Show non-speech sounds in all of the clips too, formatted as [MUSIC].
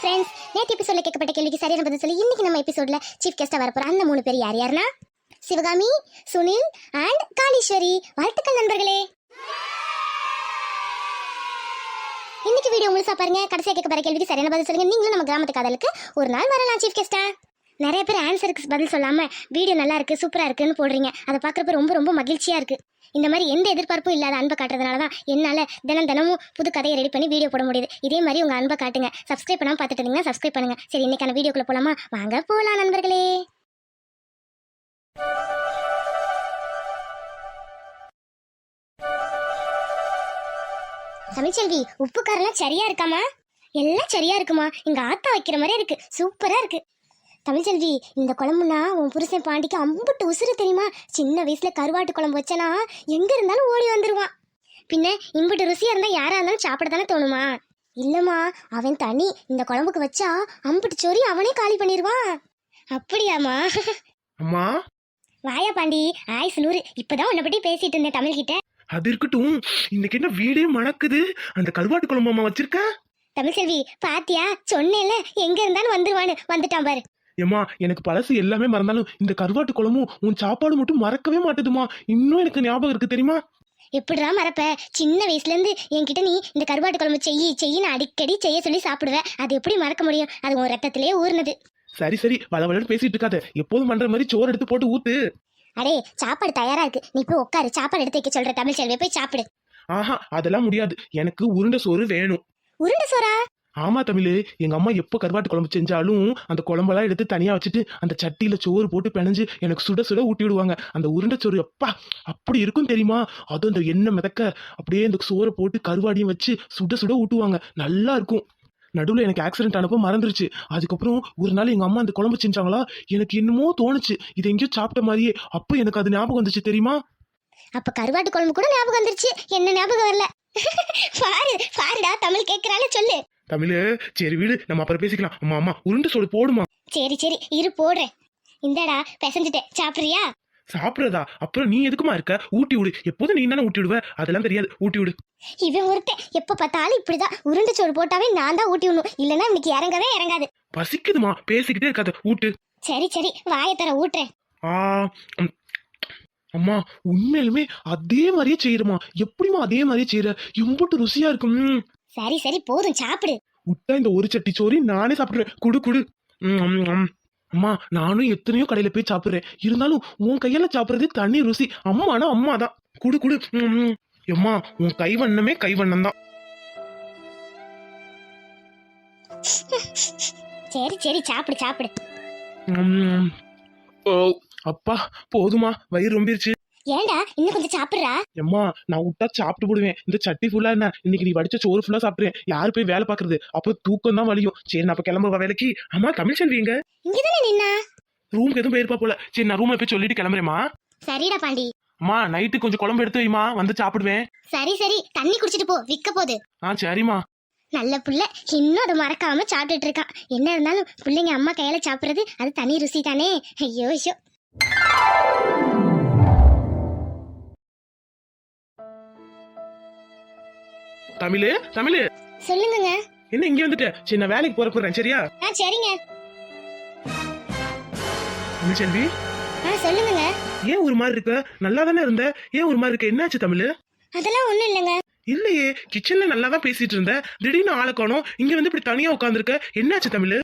Friends நேற்று எபிசோட்ல கேட்கப்பட்ட கேள்விக்கு சரியான பதில் சொல்லி இன்னைக்கு நம்ம எபிசோட்ல சீஃப் கெஸ்டா வரப்போற அந்த மூணு பேர் யார் யாருன்னா சிவகாமி சுனில் அண்ட் காளீஸ்வரி. வாழ்த்துக்கள் நண்பர்களே. இன்னைக்கு வீடியோ முழுசா பாருங்க. கடைசியா கேட்க போற கேள்விக்கு சரியான பதில் சொல்லுங்க. நீங்களும் நம்ம கிராமத்து காதலுக்கு ஒரு நாள் வரலாம் சீஃப் கெஸ்டா நிறைய பேர் ஆன்சருக்கு பதில் சொல்லாமல் வீடியோ நல்லா இருக்குது சூப்பராக இருக்குன்னு போடுறீங்க. அதை பார்க்குறப்ப ரொம்ப ரொம்ப மகிழ்ச்சியாக இருக்குது இந்த மாதிரி எந்த எதிர்பார்ப்பும் இல்லாத அன்பை காட்டுறதுனால தான் என்னால் தினம் தினமும் புது கதையை ரெடி பண்ணி வீடியோ போட முடியுது. இதே மாதிரி உங்கள் அன்பை காட்டுங்க. சப்ஸ்கிரைப் பண்ணாமல் பார்த்துட்டு இருந்தீங்கன்னா சப்ஸ்கிரைப் பண்ணுங்கள் சரி இன்னைக்கான வீடியோக்குள்ளே போகலாமா வாங்க போகலாம் நண்பர்களே. தமிழ்ச்செல்வி உப்பு காரெல்லாம் சரியா இருக்காமா? எல்லாம் சரியா இருக்குமா? இங்க ஆத்தா வைக்கிற மாதிரி இருக்கு. சூப்பரா இருக்கு. தமிழ்ச்செல்வி இந்த குழம்புனா உன் புருஷன் பாண்டிக்கு அம்புட்டு உசுறு தெரியுமா? சின்ன வயசுல கருவாட்டு குழம்பு வச்சனா எங்க இருந்தாலும் ஓடி வந்துருவான். பின்ன இம்புட்டு ருசியா இருந்தா யாரா இருந்தாலும் சாப்பிட தானே தோணுமா? இல்லம்மா அவன் தனி. இந்த குழம்புக்கு வச்சா அம்புட்டு சோரி அவனே காலி பண்ணிடுவான் அப்படியாம்மா? அம்மா? வாயா பாண்டி ஆயுசு நூறு இப்பதான் உன்னை பத்தி பேசிட்டு இருந்தேன் தமிழ்கிட்ட. அது இருக்கட்டும். இன்னைக்கு என்ன வீடே மணக்குது? அந்த கருவாட்டு குழம்பு அம்மா வச்சிருக்க? தமிழ்செல்வி பாத்தியா? சொன்னேன்ல எங்க இருந்தாலும் வந்துருவான்னு. வந்துட்டான் பாரு. ஏம்மா எனக்கு பழசு எல்லாமே மறந்தாலும் இந்த கருவாட்டு குழம்பும் உன் சாப்பாடு மட்டும் மறக்கவே மாட்டுதுமா. இன்னும் எனக்கு ஞாபகம் இருக்கு தெரியுமா? எப்படிடா மறப்ப? சின்ன வயசுல இருந்து என்கிட்ட நீ இந்த கருவாட்டு குழம்பு செய்யி செய்யின்னு அடிக்கடி செய்ய சொல்லி சாப்பிடுவேன் அது எப்படி மறக்க முடியும்? அது உன் ரத்தத்திலே ஊர்னது சரி சரி. வளவளன்னு பேசிட்டு இருக்காத. எப்போதும் பண்ற மாதிரி சோறு எடுத்து போட்டு ஊத்து. அடே சாப்பாடு தயாரா இருக்கு. நீ போய் உட்காரு. சாப்பாடு எடுத்து வைக்க சொல்ற தமிழ்ச்செல்வி போய் சாப்பிடு. ஆஹா அதெல்லாம் முடியாது. எனக்கு உருண்டை சோறு வேணும். உருண்டை சோறா? ஆமா தமிழ் எங்க அம்மா எப்போ கருவாட்டு குழம்பு செஞ்சாலும் அந்த குழம்பெல்லாம் எடுத்து தனியா வச்சுட்டு அந்த சட்டியில சோறு போட்டு பிணைஞ்சு எனக்கு சுட சுட ஊட்டி விடுவாங்க. அந்த உருண்டை சோறு அப்பா அப்படி இருக்கும் தெரியுமா? அதுவும் அந்த எண்ணெய் மிதக்க அப்படியே இந்த சோறை போட்டு கருவாடியும் வச்சு சுட சுட ஊட்டுவாங்க. நல்லா இருக்கும். நடுவில் எனக்கு ஆக்சிடென்ட் ஆனப்போ மறந்துருச்சு. அதுக்கப்புறம் ஒரு நாள் எங்கள் அம்மா அந்த குழம்பு செஞ்சாங்களா? எனக்கு என்னமோ தோணுச்சு. இது எங்கேயோ சாப்பிட்ட மாதிரியே. அப்போ எனக்கு அது ஞாபகம் வந்துச்சு தெரியுமா? அப்ப கருவாட்டு குழம்பு கூட ஞாபகம் வந்துருச்சு. என்ன ஞாபகம் வரல? [LAUGHS] பாரு பாருடா தமிழ் கேக்குறால சொல்லு. தமிழ் சரி வீடு நம்ம அப்புறம் பேசிக்கலாம். அம்மா அம்மா உருண்டை சோறு போடுமா? சரி சரி இரு போடுறேன். இந்தாடா பிசைஞ்சிட்டேன். சாப்பிடுறியா? சாப்பிடுறதா? அப்புறம் நீ எதுக்குமா இருக்க? ஊட்டி விடு. எப்போதும் நீ தானே ஊட்டி விடுவ? அதெல்லாம் தெரியாது. ஊட்டி விடு. இவன் ஒருத்தன். எப்ப பார்த்தாலும் இப்படிதான். உருண்டை சோறு போட்டாவே நான் தான் ஊட்டி விடணும். இல்லைன்னா இன்னைக்கு இறங்கவே இறங்காது. பசிக்குதுமா? பேசிக்கிட்டே இருக்காத. ஊட்டு. சரி சரி வாயை தர ஊட்டுறேன். ஆ ம். அம்மா உண்மையிலுமே அதே மாதிரியே செய்யறமா? எப்படிமா அதே மாதிரியே செய்யற? எம்புட்டு ருசியா இருக்கும். ம். சரி சரி போதும் சாப்பிடு. விட்டா இந்த ஒரு சட்டி சோறு நானே சாப்பிடுறேன். குடு குடு. ம். அம்மா நானும் எத்தனையோ கடையில போய் சாப்பிடுறேன். இருந்தாலும் உன் கையால சாப்பிடுறது தனி ருசி. அம்மானா அம்மா தான் குடு குடு. ம், ம். எம்மா உன் கைவண்ணமே கைவண்ணம் தான் சரி சரி சாப்பிடு சாப்பிடு. ம். ஓ அப்பா போதுமா. வயிறு ரொம்பிருச்சு. ஏன்டா இன்னும் கொஞ்சம் சாப்பிடுறா? எம்மா நான் விட்டா சாப்பிட்டு போடுவேன். இந்த சட்டி ஃபுல்லா என்ன? இன்னைக்கு நீ வடிச்ச சோறு ஃபுல்லா சாப்பிடுறேன் யாரு போய் வேலை பாக்குறது அப்போ தூக்கம் தான் வலியும். சரி நான் அப்ப கிளம்புற வேலைக்கு? அம்மா தமிழ் செல்விங்க இங்கதானே நின்னா? ரூமுக்கு எதுவும் போயிருப்பா போல. சரி நான் ரூம்ல போய் சொல்லிட்டு கிளம்புறேம்மா. சரிடா பாண்டி. அம்மா நைட்டு கொஞ்சம் குழம்பு எடுத்து வைமா வந்து சாப்பிடுவேன். சரி சரி. தண்ணி குடிச்சிட்டு போ. விக்க போகுது. ஆ சரிம்மா. நல்ல புள்ள. இன்னும் அதை மறக்காம சாப்பிட்டுட்டு இருக்கான் என்ன இருந்தாலும் பிள்ளைங்க அம்மா கையால சாப்பிடுறது அது தனி ருசி தானே ஐயோ ஐயோ. தமிழ் தமிழ். சொல்லுங்கங்க. என்ன இங்க வந்துட்ட? சரி நான் வேலைக்கு போற போறேன் சரியா? ஆ சரிங்க. தமிழ் செல்வி? ஆ சொல்லுங்கங்க. ஏன் ஒரு மாதிரி இருக்க? நல்லா தானே இருந்த? ஏன் ஒரு மாதிரி இருக்க? என்னாச்சு தமிழ்? அதெல்லாம் ஒண்ணும் இல்லைங்க. இல்லையே கிச்சன்ல நல்லா தான் பேசிட்டு இருந்த. திடீர்னு ஆளை காணோம். இங்க வந்து இப்படி தனியா உட்காந்துருக்க என்னாச்சு தமிழ்?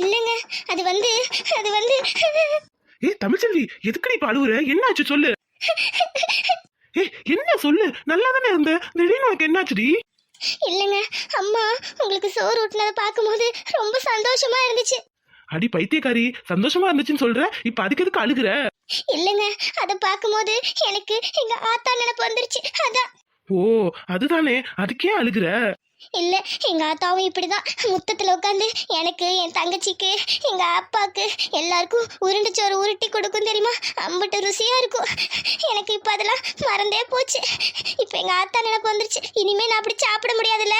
இல்லைங்க. அது வந்து அது வந்து ஏ தமிழ்ச்செல்வி எதுக்குடி இப்ப அழுவுற? என்னாச்சு சொல்லு. ஏ என்ன சொல்லு? நல்லா தானே இருந்த? திடீர்னு உனக்கு என்னாச்சுடி? இல்லைங்க. அம்மா உங்களுக்கு சோறு ஊட்டினதை பார்க்கும்போது ரொம்ப சந்தோஷமா இருந்துச்சு. அடி பைத்தியக்காரி சந்தோஷமா இருந்துச்சுன்னு சொல்ற? இப்ப அதுக்கு எதுக்கு அழுகுற? இல்லைங்க. அதை பார்க்கும்போது எனக்கு எங்க ஆத்தா நினைப்பு வந்துருச்சு. அதான். ஓ அதுதானே. அதுக்கே அழுகுற? இல்ல எங்க ஆத்தாவும் இப்படிதான் முத்தத்துல உட்காந்து எனக்கு என் தங்கச்சிக்கு எங்க அப்பாக்கு எல்லாருக்கும் உருண்டை சோறு உருட்டி கொடுக்கும் தெரியுமா? அம்பட்டு ருசியா இருக்கும். எனக்கு இப்ப அதெல்லாம் மறந்தே போச்சு. இப்ப எங்க ஆத்தா நினைப்பு வந்துருச்சு. இனிமே நான் அப்படி சாப்பிட முடியாதுல்ல?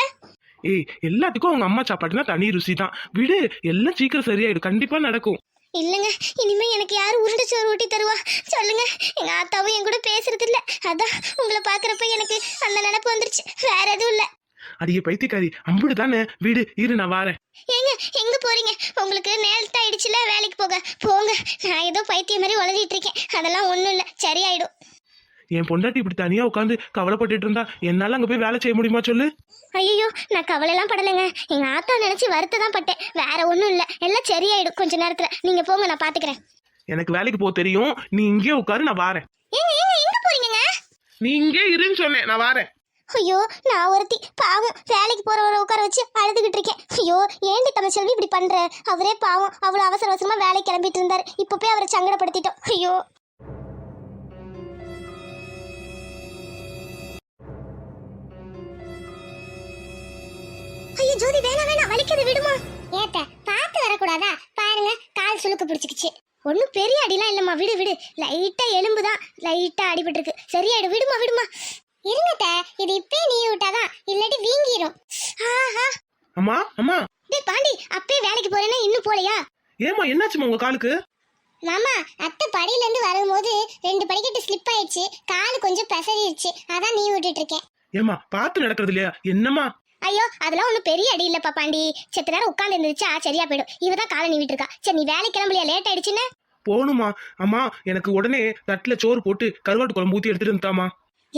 ஏய் எல்லாத்துக்கும் அவங்க அம்மா சாப்பாடுனா தனி ருசி தான் விடு எல்லாம் சீக்கிரம் சரியாயிடும். கண்டிப்பா நடக்கும். இல்லைங்க இனிமே எனக்கு யாரு உருண்டை சோறு ஊட்டி தருவா? சொல்லுங்க எங்க ஆத்தாவும் என் கூட பேசுறது இல்ல அதான் உங்களை பாக்குறப்ப எனக்கு அந்த நினைப்பு வந்துருச்சு. வேற எதுவும் இல்ல. அடியே பைத்தியக்காரி. அம்புடு தானே. வீடு இரு நான் வாரேன். ஏங்க எங்க போறீங்க? உங்களுக்கு நேரத்தை ஆயிடுச்சுல வேலைக்கு போக. போங்க. நான் ஏதோ பைத்தியம் மாதிரி வளரிட்டு இருக்கேன். அதெல்லாம் ஒண்ணும் இல்ல. சரியாயிடும். என் பொண்டாட்டி இப்படி தனியா உட்காந்து கவலைப்பட்டுட்டு இருந்தா என்னால அங்க போய் வேலை செய்ய முடியுமா சொல்லு? ஐயோ நான் கவலைலாம் படலைங்க. எங்க ஆத்தா நினைச்சு வருத்த தான் பட்டேன். வேற ஒண்ணும் இல்ல. எல்லாம் சரியாயிடும் கொஞ்ச நேரத்துல. நீங்க போங்க நான் பாத்துக்கிறேன். எனக்கு வேலைக்கு போக தெரியும். நீ இங்கே உட்காரு நான் வாரேன். ஏங்க ஏங்க எங்க போறீங்க நீ இங்கே இருன்னு சொன்னேன். நான் வாரேன். ஐயோ நான் ஒருத்தி. பாவம் வேலைக்கு போறவரை உட்கார வச்சு அழுதுகிட்டு இருக்கேன். ஐயோ ஏண்டி தமிழ்ச்செல்வி இப்படி பண்ற? அவரே பாவம் அவ்வளவு அவசர அவசரமா வேலைக்கு கிளம்பிட்டு இருந்தாரு. இப்ப போய் அவரை சங்கடப்படுத்திட்டோம். ஐயோ. ஐயோ ஜோதி வேணாம் வேணாம் வலிக்குது விடுமா. ஏத்த பார்த்து வரக்கூடாதா? பாருங்க கால் சுளுக்கு பிடிச்சிக்கிச்சு. ஒன்றும் பெரிய அடிலாம் இல்லைம்மா விடு விடு. லைட்டா எலும்பு தான் லைட்டா அடிபட்டிருக்கு. சரியாயிடும் விடுமா விடுமா. இருங்கத்த இது இப்பே நீ விட்டாதான் இல்லாட்டி வீங்கிரும். ஆஹா. அம்மா அம்மா. டேய் பாண்டி அப்பே வேலைக்கு போறேன்னா இன்னும் போலையா? ஏமா என்னாச்சுமா உங்க காலுக்கு? மாமா அத்தை படியில இருந்து வரும்போது ரெண்டு படிக்கட்டு ஸ்லிப் ஆயிடுச்சு கால் கொஞ்சம் பெசறிடுச்சு அதான் நீ விட்டுட்டு இருக்கேன் ஏமா பார்த்து நடக்கிறது இல்லையா? என்னம்மா? ஐயோ அதெல்லாம் ஒன்றும் பெரிய அடி இல்லப்பா பாண்டி. செத்த நேரம் உட்காந்து இருந்துச்சா சரியா போயிடும். இவ தான் காலை நீவிட்டு இருக்கா சரி நீ வேலைக்கு கிளம்பலையா? லேட் ஆயிடுச்சுன்னு? போகணுமா அம்மா எனக்கு உடனே தட்டுல சோறு போட்டு கருவாட்டு குழம்பு ஊத்தி எடுத்துட்டு வந்துட்டாமா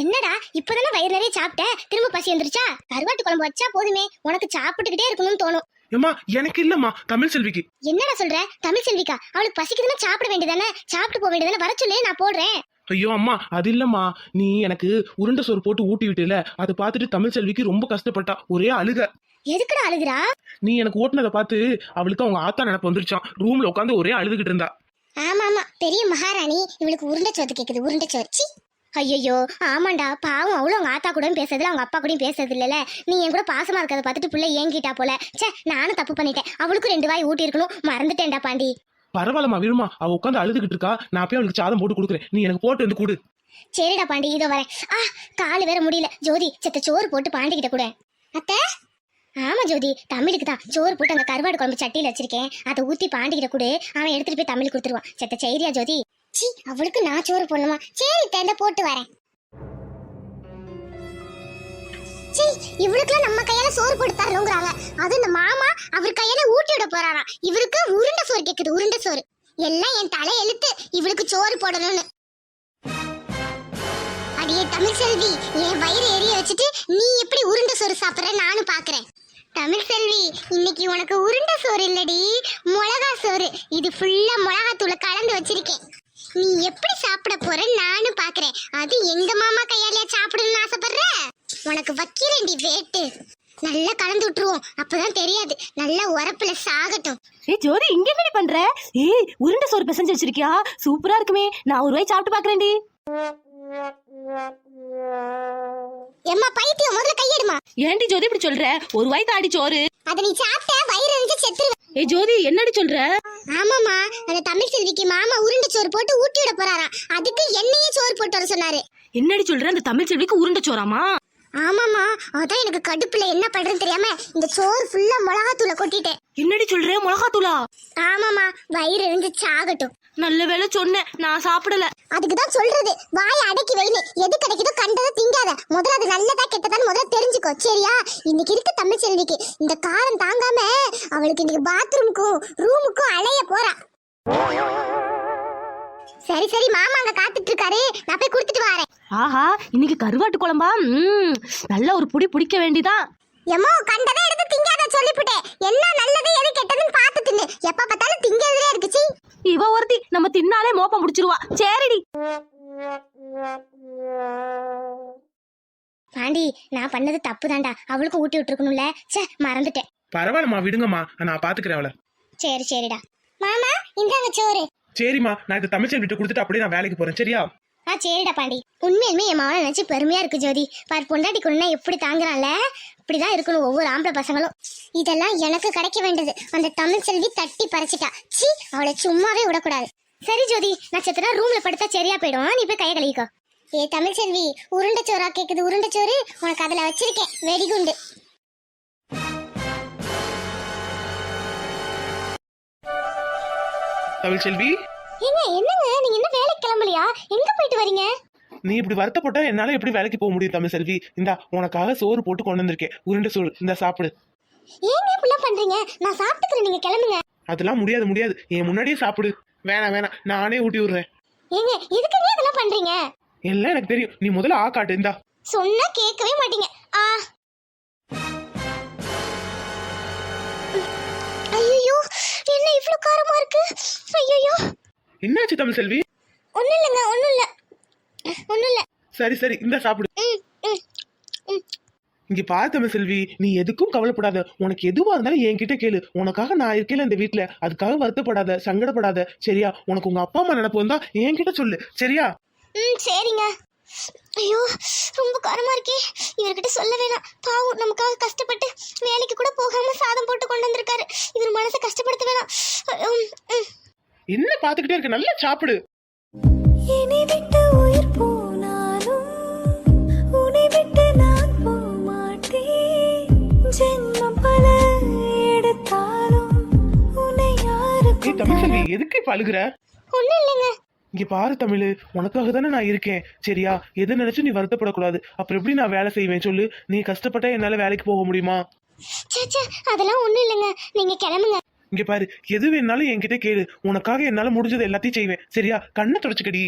என்னடா இப்பதானே வயிறு நிறைய சாப்பிட்ட? திரும்ப பசி வந்துருச்சா? கருவாட்டு குழம்பு வச்சா போதுமே. உனக்கு சாப்பிட்டுக்கிட்டே இருக்கணும்னு தோணும். ஏமா எனக்கு இல்லம்மா தமிழ் செல்விக்கு. என்னடா சொல்ற? தமிழ் செல்விக்கா? அவளுக்கு பசிக்குதுன்னா சாப்பிட வேண்டியதானே? சாப்பிட்டு போக வேண்டியதானே? வர சொல்லு நான் போடுறேன். ஐயோ அம்மா அது இல்லம்மா. நீ எனக்கு உருண்டை சோறு போட்டு ஊட்டி விட்டுல அதை பார்த்துட்டு தமிழ் செல்விக்கு ரொம்ப கஷ்டப்பட்டா. ஒரே அழுக. எதுக்குடா அழுகுறா? நீ எனக்கு ஓட்டுனதை பார்த்து அவளுக்கு அவங்க ஆத்தா நினப்பு வந்துருச்சான் ரூம்ல உட்காந்து ஒரே அழுதுகிட்டு இருந்தா. ஆமா ஆமா பெரிய மகாராணி. இவளுக்கு உருண்டை சோத்து கேக்குது உருண்டை சோறு. சி ஐயோ ஆமாண்டா பாவம் அவ்வளோ அவங்க ஆத்தா கூடயும் பேசுறதுல அவங்க அப்பா கூடயும் பேசுறது இல்லல நீ என் கூட பாசமா இருக்கிறத பார்த்துட்டு பிள்ளை ஏங்கிட்டா போல. ச்சே நானும் தப்பு பண்ணிட்டேன். அவளுக்கும் ரெண்டு வாய் ஊட்டி இருக்கணும். மறந்துட்டேன்டா பாண்டி. பரவாயில்லம்மா விருமா அவ உட்காந்து அழுதுகிட்டு இருக்கா. நான் போய் அவளுக்கு சாதம் போட்டு கொடுக்குறேன். நீ எனக்கு போட்டு வந்து கொடு. சரிடா பாண்டி. இதோ வரேன். ஆ கால் வேற முடியல. ஜோதி செத்த சோறு போட்டு பாண்டி கிட்ட கூட. அத்தை? ஆமா ஜோதி. தமிழுக்கு தான். சோறு போட்டு அந்த கருவாடு குழம்பு சட்டியில வச்சிருக்கேன். அதை ஊத்தி பாண்டி கிட்ட கொடு. அவன் எடுத்துட்டு போய் தமிழ் கொடுத்துருவான். செத்த செய்தியா ஜோதி? சி அவளுக்கு நான் சோறு போடணுமா? சரி தந்த போட்டு வரேன். சி இவளுக்குலாம் நம்ம கையால சோறு போட்டு தரணுங்கிறாங்க அது இந்த மாமா அவர் கையால ஊட்டி விட போறாராம். இவருக்கு உருண்டை சோறு கேக்குது உருண்டை சோறு. எல்லாம் என் தலை எழுத்து இவளுக்கு சோறு போடணும்னு. அடியே தமிழ் செல்வி என் வயிறு எரிய வச்சுட்டு நீ எப்படி உருண்டை சோறு சாப்பிடுற? நானும் பாக்குறேன். தமிழ் செல்வி இன்னைக்கு உனக்கு உருண்டை சோறு இல்லடி மிளகா சோறு. இது ஃபுல்லா மிளகாத்தூளை கலந்து வச்சிருக்கேன். நீ எப்படி சாப்பிட போற? நானும் பாக்குறேன். அது எங்க மாமா கையாலயா சாப்பிடணும்னு ஆசைப்படுற? உனக்கு வைக்கிறேன்டி வேட்டு. நல்லா கலந்து விட்டுருவோம். அப்பதான் தெரியாது. நல்லா உரப்புல சாகட்டும். ஏய் ஜோதி இங்க என்னடி பண்ற? ஏய் உருண்டை சோறு பிசைஞ்சு வச்சிருக்கியா? சூப்பரா இருக்குமே. நான் ஒரு வாய் சாப்பிட்டு பாக்குறேன்டி. எம்மா பைத்தியம் முதல்ல கையெடுமா. ஏன்டி ஜோதி இப்படி சொல்ற? ஒரு வாய் தாடி சோறு. அதை நீ சாப்பிட்ட வயிறு எரிஞ்சு செத்துருவ ஏய் ஜோதி என்னடி சொல்ற? ஆமாமா அந்த தமிழ் செல்விக்கு மாமா உருண்டை சோறு போட்டு ஊட்டி விட போறாராம். அதுக்கு என்னையே சோறு போட்டு வர சொன்னாரு. என்னடி சொல்ற? அந்த தமிழ் செல்விக்கு உருண்டை சோறாமா ஆமாமா அதான் எனக்கு கடுப்புல என்ன பண்றதுன்னு தெரியாம இந்த சோறு ஃபுல்லா மிளகாத்தூள கொட்டிட்டேன். என்னடி சொல்ற மிளகாத்தூளா? ஆமாமா வயிறு எரிஞ்சு சாகட்டும் நல்ல வேளை சொன்னேன் நான் சாப்பிடல. அதுக்கு தான் சொல்றது வாயை அடக்கி வைனு எது கிடைக்குதோ கண்டதை திங்காத. முதல்ல அது நல்லதா கெட்டதான்னு முதல்ல தெரிஞ்சுக்கோ. சரியா? இன்னைக்கு இருக்கு தமிழ் செல்விக்கு. இந்த காரம் தாங்காம அவளுக்கு இன்னைக்கு பாத்ரூமுக்கும் ரூமுக்கும் அலைய போறா. சரி சரி மாமா அங்க காத்துட்டு இருக்காரு நான் போய் கொடுத்துட்டு வரேன். ஆஹா இன்னைக்கு கருவாட்டு குழம்பா? ம் நல்ல ஒரு புடி பிடிக்க வேண்டிதான் எம்மோ கண்டதை எடுத்து திங்காத சொல்லிவிட்டேன் என்ன நல்லது எது கெட்டதுன்னு பார்த்து தின்னு. எப்ப பார்த்தாலும் திங்கிறதுலே இருக்குச்சு இவ ஒருத்தி நம்ம தின்னாலே மோப்பம் முடிச்சிருவா சரிடி. பாண்டி நான் பண்ணது தப்பு தான்டா அவளுக்கு ஊட்டி விட்டுருக்கணும்ல. ச்சே மறந்துட்டேன். பரவாயில்லம்மா விடுங்கம்மா. நான் பாத்துக்கிறேன் அவளை. சரி சரிடா. மாமா இந்தாங்க சோறு. சரிம்மா நான் இந்த தமிழ் செல்விட்டு கொடுத்துட்டு அப்படியே நான் வேலைக்கு போறேன் சரியா? ஆ சரிடா பாண்டி. உண்மையுமே என் மகனை நினைச்சு பெருமையா இருக்கு ஜோதி. பார் பொண்டாட்டி கொண்டா எப்படி தாங்குறான்ல? இப்படிதான் இருக்கணும் ஒவ்வொரு ஆம்பளை பசங்களும். இதெல்லாம் எனக்கு கிடைக்க வேண்டியது. அந்த தமிழ் செல்வி தட்டி பறிச்சிட்டா. சி அவளை சும்மாவே விடக்கூடாது. சரி ஜோதி. நட்சத்திரம் ரூம்ல படுத்தா சரியா போயிடும். நீ போய் கையை கழிக்கோ ஏ தமிழ் செல்வி உருண்டை சோறா கேக்குது உருண்டை சோறு? உனக்கு அதுல வச்சிருக்கேன். வெடிகுண்டு. தமிழ் செல்வி. ஏங்க என்னங்க? நீங்க என்ன வேலைக்கு கிளம்பலையா? எங்க போயிட்டு வரீங்க? நீ இப்படி வருத்தப்பட்டா என்னால எப்படி வேலைக்கு போக முடியும் தமிழ் செல்வி? இந்தா உனக்காக சோறு போட்டு கொண்டு வந்திருக்கேன். உருண்டை சோறு. இந்த சாப்பிடு. ஏங்க இப்படிலாம் பண்றீங்க? நான் சாப்பிட்டுக்கிறேன் நீங்க கிளம்புங்க. அதெல்லாம் முடியாது முடியாது. என் முன்னாடியே சாப்பிடு. வேணாம் வேணாம். நானே ஊட்டி விடுறேன். ஏங்க எதுக்குங்க இதெல்லாம் பண்றீங்க? எல்லாம் எனக்கு தெரியும். நீ முதல்ல ஆ காட்டு இந்தா. சொன்னா கேட்கவே மாட்டீங்க. ஆ. என்ன இவ்ளோ காரமா இருக்கு? ஐயோ என்னாச்சு தமிழ் செல்வி? ஒண்ணும் இல்லைங்க ஒண்ணும் இல்ல. ஒண்ணும் இல்ல. சரி சரி இந்த சாப்பிடு. இங்க பாரு தமிழ் செல்வி நீ எதுக்கும் கவலைப்படாத. உனக்கு எதுவா இருந்தாலும் என்கிட்ட கேளு. உனக்காக நான் இருக்கேன் இந்த வீட்ல. அதுக்காக வருத்தப்படாத சங்கடப்படாத. சரியா? உனக்கு உங்க அப்பா அம்மா நினைப்பு வந்தா என்கிட்ட சொல்லு. சரியா? ம் சரிங்க. ஐயோ ரொம்ப காரமா இருக்கே. இவர்கிட்ட சொல்ல வேணாம். பாவம் நமக்காக கஷ்டப்பட்டு வேலைக்கு கூட போகாம சாதம் போட்டு கொண்டு வந்திருக்காரு. இவர் மனசை கஷ்டப்படுத்த வேணாம். என்ன பாத்துக்கிட்டே இருக்க? நல்லா சாப்பிடு. என்னை விட்டு உயிர் போனாலும் உன்னை விட்டு நான் போமாட்டேன் ஜென்மம் பல எடுத்தாலும் உன்னை செல்வி எதுக்கு இப்ப அழுகுற? ஒண்ணும் இல்லைங்க. இங்க பாரு தமிழ் உனக்காக தானே நான் இருக்கேன். சரியா? எது நினைச்சு நீ வருத்தப்படக்கூடாது. அப்புறம் எப்படி நான் வேலை செய்வேன் சொல்லு? நீ கஷ்டப்பட்டா என்னால வேலைக்கு போக முடியுமா? அதெல்லாம் ஒண்ணும் இல்லைங்க. நீங்க கிளம்புங்க. இங்க பாரு எது வேணாலும் என்கிட்ட கேளு. உனக்காக என்னால முடிஞ்சது எல்லாத்தையும் செய்வேன். சரியா? கண்ணை தொடச்சுக்கடி.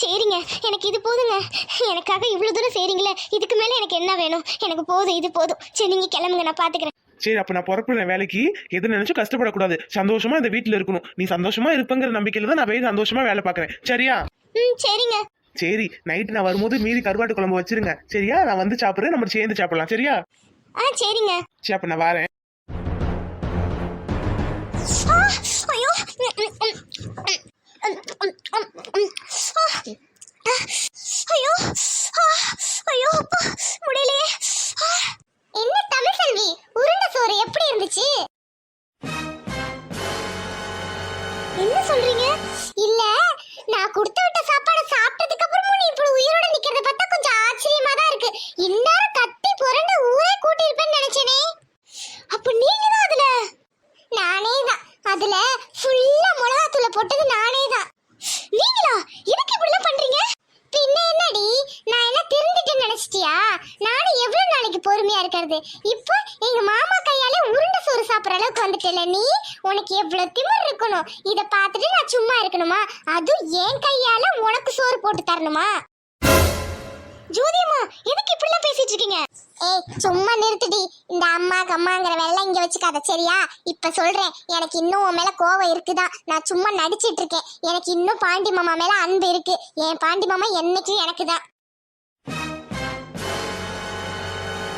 சரிங்க. எனக்கு இது போதுங்க. எனக்காக இவ்வளவு தூரம் செய்றீங்களே இதுக்கு மேல எனக்கு என்ன வேணும்? எனக்கு போதும் இது போதும். சரி நீங்க கிளம்புங்க. நான் பாத்துக்கிறேன். சரி அப்ப நான் புறப்படுறேன் வேலைக்கு. எது நினைச்சு கஷ்டப்படக்கூடாது. சந்தோஷமா இந்த வீட்டுல இருக்கணும். நீ சந்தோஷமா இருப்பங்கிற நம்பிக்கையில தான் நான் போய் சந்தோஷமா வேலை பார்க்கறேன். சரியா? ம் சரிங்க. சரி நைட் நான் வரும்போது மீதி கருவாட்டு குழம்பு வச்சிருங்க. சரியா? நான் வந்து சாப்பிடுறேன் நம்ம சேர்ந்து சாப்பிடலாம். சரியா? ஆ சரிங்க. சரி அப்ப நான் வரேன். சாப்பிட்ற அளவுக்கு வந்துட்டல நீ? உனக்கு எவ்வளோ திமிர் இருக்கணும்? இதை பார்த்துட்டு நான் சும்மா இருக்கணுமா? அதுவும் என் கையால உனக்கு சோறு போட்டு தரணுமா? ஜோதியம்மா எதுக்கு இப்படிலாம் பேசிட்டு இருக்கீங்க? ஏய் சும்மா நிறுத்துடி. இந்த அம்மா கம்மாங்கிற வெள்ளம் இங்க வச்சுக்காத சரியா? இப்ப சொல்றேன். எனக்கு இன்னும் உன் மேல கோவம் இருக்குதா? நான் சும்மா நடிச்சிட்டு இருக்கேன். எனக்கு இன்னும் பாண்டி மாமா மேல அன்பு இருக்கு. என் பாண்டி மாமா என்னைக்கும் எனக்கு தான்.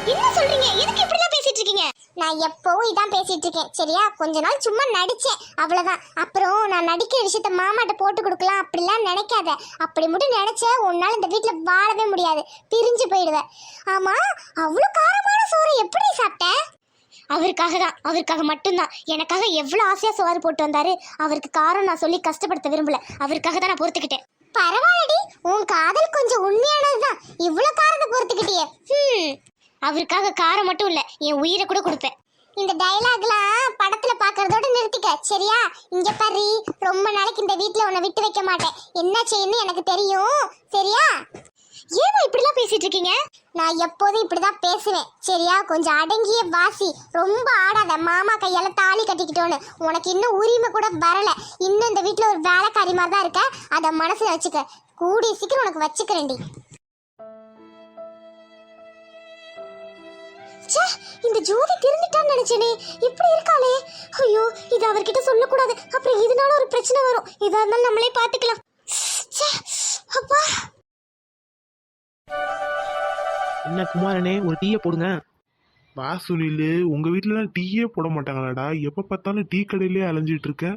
என்ன சொல்றீங்க? எதுக்கு இப்படிலாம் பேசிட்டு இருக்கீங்க? நான் எப்பவும் இதான் பேசிட்டு இருக்கேன். சரியா? கொஞ்ச நாள் சும்மா நடிச்சேன். அவ்வளவுதான். அப்புறம் நான் நடிக்கிற விஷயத்த மாமாட்ட போட்டு கொடுக்கலாம். அப்படிலாம் நினைக்காத. அப்படி மட்டும் நினைச்ச உன்னால இந்த வீட்டுல வாழவே முடியாது. பிரிஞ்சு போயிடுவேன். ஆமா அவ்வளவு காரமான சோறை எப்படி சாப்பிட்ட? அவருக்காக தான். அவருக்காக மட்டும்தான். எனக்காக எவ்வளோ ஆசையாக சோறு போட்டு வந்தாரு. அவருக்கு காரம் நான் சொல்லி கஷ்டப்படுத்த விரும்பல. அவருக்காக தான் நான் பொறுத்துக்கிட்டேன். பரவாயில்லடி. உன் காதல் கொஞ்சம் உண்மையானதுதான். இவ்வளவு காரத்தை பொறுத்துக்கிட்டியே. ஹம். அவருக்காக காரம் மட்டும் இல்ல என் உயிரை கூட கொடுப்பேன். இந்த டயலாக்லாம் படத்துல பாக்குறதோட நிறுத்திக்க சரியா? இங்க பாரு ரொம்ப நாளைக்கு இந்த வீட்ல உன்னை விட்டு வைக்க மாட்டேன். என்ன செய்யணும் எனக்கு தெரியும் சரியா? ஏமா இப்படிலாம் பேசிட்டு இருக்கீங்க? நான் எப்போதும் இப்படிதான் பேசுவேன் சரியா? கொஞ்சம் அடங்கிய வாசி ரொம்ப ஆடாத மாமா கையால தாலி கட்டிக்கிட்டோன்னு. உனக்கு இன்னும் உரிமை கூட வரல. இன்னும் இந்த வீட்ல ஒரு வேலைக்காரி மாதிரி தான் இருக்க. அதை மனசுல வச்சுக்க. கூடிய சீக்கிரம் உனக்கு வச்சுக்கிறேன்டி. ச்சே இந்த ஜோதி திருந்திட்டான்னு நினைச்சேனே இப்படி இருக்காளே. ஐயோ இது அவர்கிட்ட சொல்லக்கூடாது. அப்புறம் இதனால ஒரு பிரச்சனை வரும். எதா இருந்தாலும் நம்மளே பாத்துக்கலாம். ச்சே, அப்பா. என்ன குமாரனே ஒரு டீயை போடுங்க. வா சுனில் உங்க வீட்டுல டீயே போட மாட்டாங்களாடா? எப்ப பார்த்தாலும் டீ கடையிலே அலைஞ்சிட்டு இருக்க?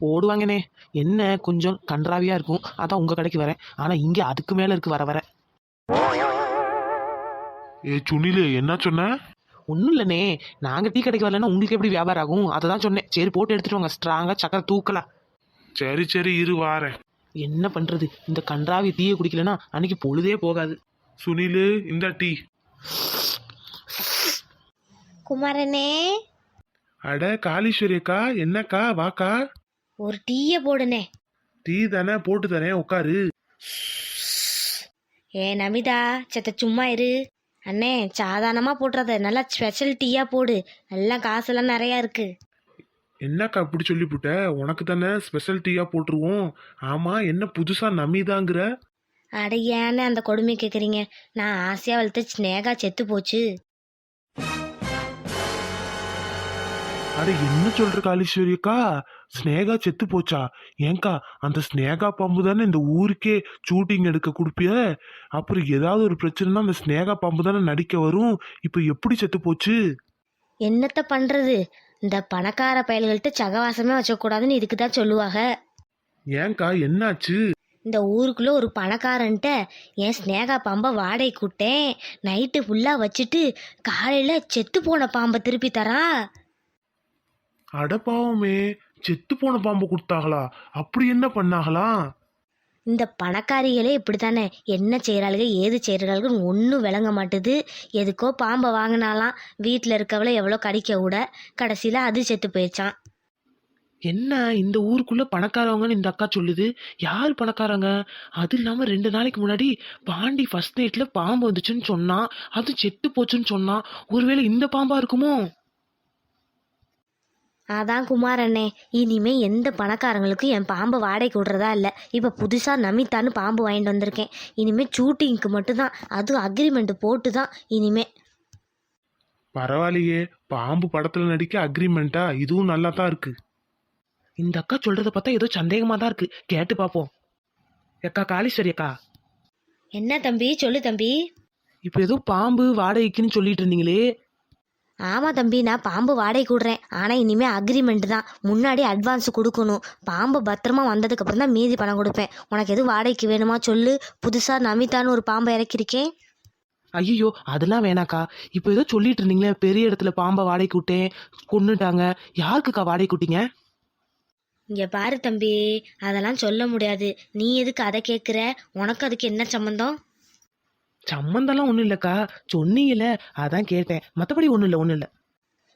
போடுவாங்கண்ணே என்ன கொஞ்சம் கன்றாவியா இருக்கும். அதான் உங்க கடைக்கு வரேன். ஆனா இங்க அதுக்கு மேல இருக்கு வர வர. ஏ சுனில் என்ன சொன்ன? ஒன்றும் இல்லைண்ணே நாங்க டீ கடைக்கு வரலன்னா உங்களுக்கு எப்படி வியாபாரம் ஆகும்? அதை தான் சொன்னேன். சரி போட்டு எடுத்துட்டு வாங்க. ஸ்ட்ராங்கா சக்கரை தூக்கலாம் சரி சரி இரு வாரேன். என்ன பண்றது? இந்த கன்றாவி டீயை குடிக்கலனா அன்னைக்கு பொழுதே போகாது. சுனில் இந்த டீ. குமாரனே. அட காளீஸ்வரி அக்கா என்னக்கா வாக்கா? ஒரு டீயை போடுனே. டீ தானே போட்டு தரேன் உட்காரு. ஏ நமிதா செத்த சும்மா இரு. அண்ணே சாதாரணமாக போட்டுறத நல்லா ஸ்பெஷல் டீயாக போடு. எல்லாம் காசெல்லாம் நிறையா இருக்கு. என்னக்கா இப்படி சொல்லிவிட்ட உனக்கு தானே ஸ்பெஷல் டீயா போட்டுருவோம். ஆமா என்ன புதுசா நமிதாங்கிற? அட ஏன்னு அந்த கொடுமை கேட்குறீங்க நான் ஆசையாக வளர்த்து ஸ்னேகா செத்து போச்சு. அட என்ன சொல்ற காளீஸ்வரி அக்கா? ஸ்னேகா செத்து போச்சா? ஏங்கா அந்த ஸ்னேகா பாம்பு தானே இந்த ஊருக்கே ஷூட்டிங் எடுக்க கொடுப்பிய? அப்புறம் ஏதாவது ஒரு பிரச்சனைனா அந்த ஸ்னேகா பாம்பு தானே நடிக்க வரும்? இப்போ எப்படி செத்து போச்சு? என்னத்த பண்ணுறது இந்த பணக்கார பயல்கள்ட்ட சகவாசமே வச்சக்கூடாதுன்னு இதுக்கு தான் சொல்லுவாங்க. ஏங்கா என்னாச்சு? இந்த ஊருக்குள்ள ஒரு பணக்காரன்ட்ட என் ஸ்னேகா பாம்பை வாடகை கூட்டேன். நைட்டு ஃபுல்லாக வச்சுட்டு காலையில் செத்து போன பாம்பை திருப்பி தரான் அடப்பாவமே செத்து போன பாம்பு கொடுத்தாங்களா? அப்படி என்ன பண்ணாங்களா? இந்த பணக்காரிகளே இப்படி தானே என்ன செய்கிறாளுங்க ஏது செய்கிறாளுங்க ஒன்றும் விளங்க மாட்டுது. எதுக்கோ பாம்பை வாங்கினாலாம் வீட்டில் இருக்கவளை எவ்வளோ கடிக்க விட கடைசியில் அது செத்து போயிடுச்சான் என்ன இந்த ஊருக்குள்ள பணக்காரவங்கன்னு இந்த அக்கா சொல்லுது? யார் பணக்காரங்க? அது இல்லாம ரெண்டு நாளைக்கு முன்னாடி பாண்டி ஃபர்ஸ்ட் நைட்ல பாம்பு வந்துச்சுன்னு சொன்னா அது செத்து போச்சுன்னு சொன்னா ஒருவேளை இந்த பாம்பா இருக்குமோ? அதான் குமார் அண்ணே இனிமே எந்த பணக்காரங்களுக்கும் என் பாம்பை வாடகைக்கு விடுறதா இல்லை. இப்போ புதுசாக நமித்தான்னு பாம்பு வாங்கிட்டு வந்திருக்கேன். இனிமேல் ஷூட்டிங்க்கு மட்டும்தான் அதுவும் அக்ரிமெண்ட் போட்டு தான் இனிமே. பரவாயில்லையே பாம்பு படத்துல நடிக்க அக்ரிமெண்டா இதுவும் நல்லா தான் இருக்கு. இந்த அக்கா சொல்றத பார்த்தா ஏதோ சந்தேகமா தான் இருக்கு. கேட்டு பாப்போம் அக்கா காளீஸ்வரி அக்கா என்ன தம்பி சொல்லு தம்பி. இப்போ ஏதோ பாம்பு வாடகைக்குன்னு சொல்லிட்டு இருந்தீங்களே. ஆமாம் தம்பி நான் பாம்பு வாடகை விடுறேன் ஆனால் இனிமேல் அக்ரிமெண்ட் தான். முன்னாடி அட்வான்ஸ் கொடுக்கணும். பாம்பு பத்திரமா வந்ததுக்கப்புறம் தான் மீதி பணம் கொடுப்பேன். உனக்கு எதுவும் வாடகைக்கு வேணுமா சொல்லு. புதுசாக நமிதான்னு ஒரு பாம்பை இறக்கிருக்கேன். ஐயோ அதெல்லாம் வேணாக்கா. இப்போ ஏதோ சொல்லிட்டு இருந்தீங்களே பெரிய இடத்துல பாம்பை வாடகைக்கு விட்டேன் கொன்னுட்டாங்க. யாருக்குக்கா வாடகை விட்டீங்க இங்கே பாரு தம்பி அதெல்லாம் சொல்ல முடியாது. நீ எதுக்கு அதை கேட்குற உனக்கு அதுக்கு என்ன சம்மந்தம் சம்மந்தம்லாம் ஒன்றும் இல்லைக்கா. சொன்னீங்கல்ல அதான் கேட்டேன். மற்றபடி ஒன்றும் இல்லை ஒன்றும் இல்லை.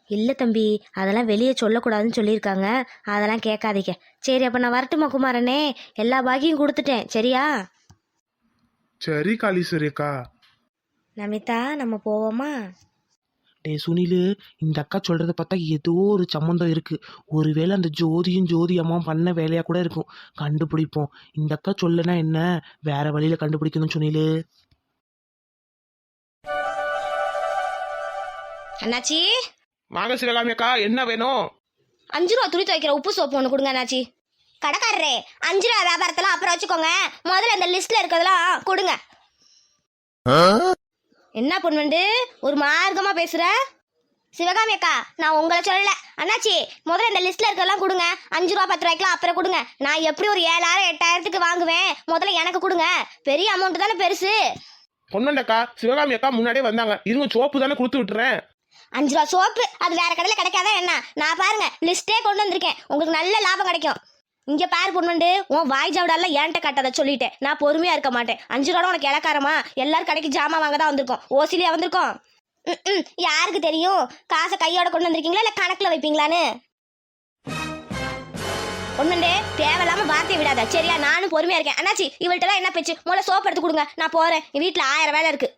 இல்லை தம்பி அதெல்லாம் வெளியே சொல்லக்கூடாதுன்னு சொல்லியிருக்காங்க. அதெல்லாம் கேட்காதீங்க. சரி அப்போ நான் வரட்டுமா குமாரனே? எல்லா பாக்கியும் கொடுத்துட்டேன். சரியா? சரி காளீஸ்வரி அக்கா நமிதா நம்ம போவோமா? டே சுனிலு இந்த அக்கா சொல்றத பார்த்தா ஏதோ ஒரு சம்மந்தம் இருக்கு. ஒருவேளை அந்த ஜோதியும் ஜோதி அம்மா பண்ண வேலையா கூட இருக்கும். கண்டுபிடிப்போம். இந்த அக்கா சொல்லனா என்ன? வேற வழியில கண்டுபிடிக்கணும் சுனிலு. அண்ணாச்சி? வாங்க சிவகாமி அக்கா என்ன வேணும்? அஞ்சு ரூபா துணி துவைக்கிற உப்பு சோப்பு ஒன்று கொடுங்க அண்ணாச்சி. கடைக்காரரே அஞ்சு ரூபா வியாபாரத்தெல்லாம் அப்புறம் வச்சுக்கோங்க. முதல்ல இந்த லிஸ்ட்ல இருக்கிறதெல்லாம் கொடுங்க. என்ன பொண்ணுண்டு ஒரு மார்க்கமாக பேசுகிற சிவகாமி அக்கா நான் உங்களை சொல்லல. அண்ணாச்சி முதல்ல இந்த லிஸ்ட்ல இருக்கலாம் கொடுங்க. அஞ்சு ரூபா பத்து ரூபாய்க்குலாம் அப்புறம் கொடுங்க. நான் எப்படி ஒரு ஏழாயிரம் எட்டாயிரத்துக்கு வாங்குவேன்? முதல்ல எனக்கு கொடுங்க. பெரிய அமௌண்ட் தானே பெருசு. பொண்ணுண்டக்கா சிவகாமி அக்கா முன்னாடியே வந்தாங்க. இருங்க சோப்பு தானே கொடுத்து விட்டுறேன். அஞ்சு ரூபா சோப்பு அது வேற கடையில் கிடைக்காதா என்ன? நான் பாருங்க லிஸ்ட்டே கொண்டு வந்திருக்கேன். உங்களுக்கு நல்ல லாபம் கிடைக்கும். இங்க பாரு பொண்ணுண்டு உன் வாய் ஜவுடாலாம் ஏன்ட்ட காட்டாத சொல்லிட்டேன் நான் பொறுமையா இருக்க மாட்டேன். அஞ்சு ரூபா உனக்கு இலக்காரமா? எல்லாரும் கடைக்கு ஜாமான் வாங்க தான் வந்திருக்கோம். ஓசிலியா வந்திருக்கோம்? ம், ம் யாருக்கு தெரியும்? காசை கையோட கொண்டு வந்திருக்கீங்களா இல்லை கணக்கில் வைப்பீங்களான்னு? ஒண்ணுண்டே தேவையில்லாம வார்த்தையை விடாத. சரியா நானும் பொறுமையா இருக்கேன். அண்ணாச்சி இவள்கிட்ட என்ன பேச்சு? முதல்ல சோப்பு எடுத்து கொடுங்க. நான் போறேன். வீட்டில் வீட்டுல ஆயிரம் வேலை இருக்கு.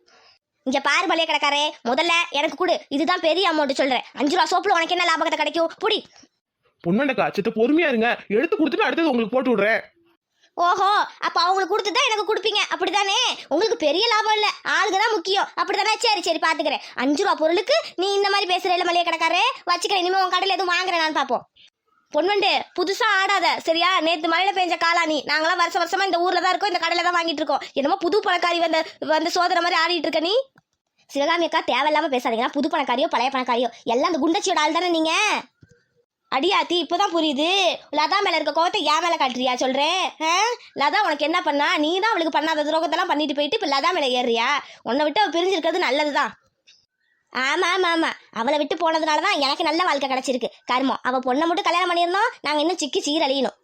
இங்க பாரு மளிகை கடைக்காரே முதல்ல எனக்கு கொடு. இதுதான் பெரிய அமௌண்ட் சொல்றேன். அஞ்சு ரூபா சோப்புல உனக்கு என்ன லாபத்தை கிடைக்கும்? புடி. பொண்ணுண்டக்கா சித்த பொறுமையா இருங்க. எடுத்து கொடுத்துட்டு அடுத்தது உங்களுக்கு போட்டு விடுறேன். ஓஹோ அப்ப அவங்களுக்கு கொடுத்து தான் எனக்கு கொடுப்பீங்க. அப்படிதானே உங்களுக்கு பெரிய லாபம் இல்ல. ஆளுங்க தான் முக்கியம். அப்படிதானே சரி சரி பாத்துக்கிறேன். அஞ்சு ரூபா பொருளுக்கு நீ இந்த மாதிரி பேசுற இல்ல மளிகை கடைக்காரே வச்சுக்கிறேன். இனிமே உன் கடையில எதுவும் வாங்குறேன் நான் பாப்போம். பொன்வண்டு புதுசா ஆடாத. சரியா? நேத்து மழையில பெஞ்ச காளானி. நாங்களாம் வருஷ வருஷமா இந்த ஊர்ல தான் இருக்கோம். இந்த கடையில தான் வாங்கிட்டு இருக்கோம். என்னமோ புது பணக்காரி வந்த வந்த சோதனை மாதிரி ஆடிட்டு இருக்க நீ? சிவகாமி அக்கா தேவையில்லாம பேசாதீங்க. புது பணக்காரியோ பழைய பணக்காரியோ. எல்லாம் அந்த குண்டச்சியோட ஆள் தானே நீங்க? அடியாத்தி இப்பதான் புரியுது. லதா மேல இருக்க கோவத்தை ஏன் மேல காட்டுறியா? சொல்றேன். லதா உனக்கு என்ன பண்ணா? நீ தான் அவளுக்கு பண்ணாத துரோகத்தெல்லாம் பண்ணிட்டு போயிட்டு இப்போ லதா மேல ஏறுறியா? உன்னை விட்டு அவள் பிரிஞ்சிருக்கிறது நல்லதுதான். ஆமா ஆமா ஆமா. அவளை விட்டு போனதுனால தான் எனக்கு நல்ல வாழ்க்கை கிடைச்சிருக்கு. கர்மம். அவள் பொண்ணை மட்டும் கல்யாணம் பண்ணியிருந்தோம். நாங்கள் இன்னும் சிக்கி சீரழியணும்.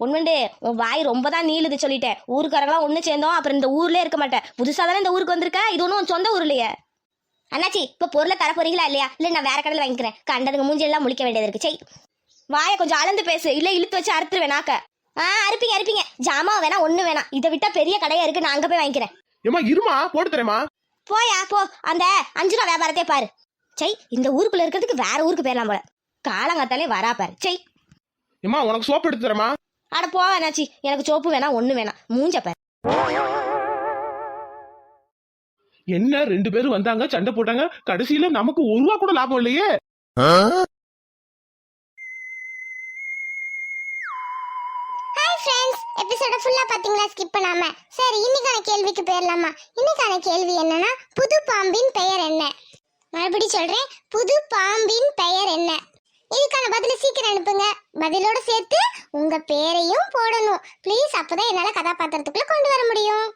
பொன்வண்டு உன் வாய் ரொம்ப தான் நீளுது சொல்லிட்டேன். ஊருக்காரங்களாம் ஒன்று சேர்ந்தோம் அப்புறம் இந்த ஊர்லயே இருக்க மாட்டேன். புதுசாக தானே இந்த ஊருக்கு வந்திருக்க? இது ஒன்றும் சொந்த ஊர்லையே. அண்ணாச்சி இப்போ பொருளை தர போறீங்களா இல்லையா? இல்லை நான் வேற கடையில் வாங்கிக்கிறேன். கண்டதுங்க மூஞ்சியெல்லாம் முழிக்க வேண்டியது இருக்கு. செய் வாயை கொஞ்சம் அளந்து பேசு. இல்லை இழுத்து வச்சு அறுத்துருவேன் நாக்க. ஆ அறுப்பீங்க அறுப்பீங்க. ஜாமான் வேணா ஒன்று வேணாம். இதை விட்டா பெரிய கடையா இருக்கு. நான் அங்கே போய் வாங்கிக்கிறேன். ஏமா இருமா போட்டு தரேம்மா. போயா போ. அந்த அஞ்சு ரூபா வியாபாரத்தையே பாரு. சை இந்த ஊருக்குள்ள இருக்கிறதுக்கு வேற ஊருக்கு போயிடலாம் போல. காலங்காத்தாலே வரா பாரு. சை ஏமா உனக்கு சோப்பு எடுத்து தரேம்மா. அட போ வேணாச்சி எனக்கு சோப்பு வேணாம் ஒண்ணு வேணாம். மூஞ்ச பாரு. என்ன ரெண்டு பேரும் வந்தாங்க சண்டை போட்டாங்க? கடைசியில நமக்கு ஒரு ரூபா கூட லாபம் இல்லையே. எபிசோட ஃபுல்லா பாத்தீங்களா ஸ்கிப் பண்ணாம. சரி இன்னைக்கான கேள்விக்கு போயிடலாமா இன்னைக்கான கேள்வி என்னன்னா புது பாம்பின் பெயர் என்ன? மறுபடியும் சொல்றேன் புது பாம்பின் பெயர் என்ன? இதுக்கான பதில சீக்கிரம் அனுப்புங்க பதிலோட சேர்த்து உங்க பேரையும் போடணும். ப்ளீஸ் அப்பதான் என்னால கதாபாத்திரத்துக்குள்ள கொண்டு வர முடியும்.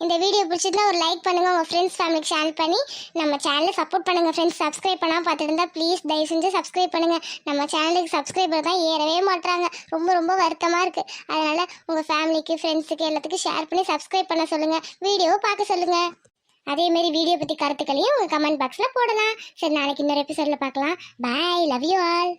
இந்த வீடியோ பிடிச்சிருந்தா ஒரு லைக் பண்ணுங்க உங்க ஃப்ரெண்ட்ஸ் ஃபேமிலிக்கு ஷேர் பண்ணி நம்ம சேனலை சப்போர்ட் பண்ணுங்க. ஃப்ரெண்ட்ஸ் சப்ஸ்கிரைப் பண்ணாம பார்த்துட்டு இருந்தா ப்ளீஸ் தயவு செஞ்சு சப்ஸ்கிரைப் பண்ணுங்க. நம்ம சேனலுக்கு சப்ஸ்கிரைபர் தான் ஏறவே மாட்டுறாங்க ரொம்ப ரொம்ப வருத்தமா இருக்கு. அதனால உங்க ஃபேமிலிக்கு ஃப்ரெண்ட்ஸுக்கு எல்லாத்துக்கும் ஷேர் பண்ணி சப்ஸ்கிரைப் பண்ண சொல்லுங்க. வீடியோவை பார்க்க சொல்லுங்க. அதே மாதிரி வீடியோ பத்தி கருத்துக்களையும் உங்க கமெண்ட் பாக்ஸ்ல போடலாம். சரி நாளைக்கு இன்னொரு எபிசோட்ல பார்க்கலாம். Bye love you all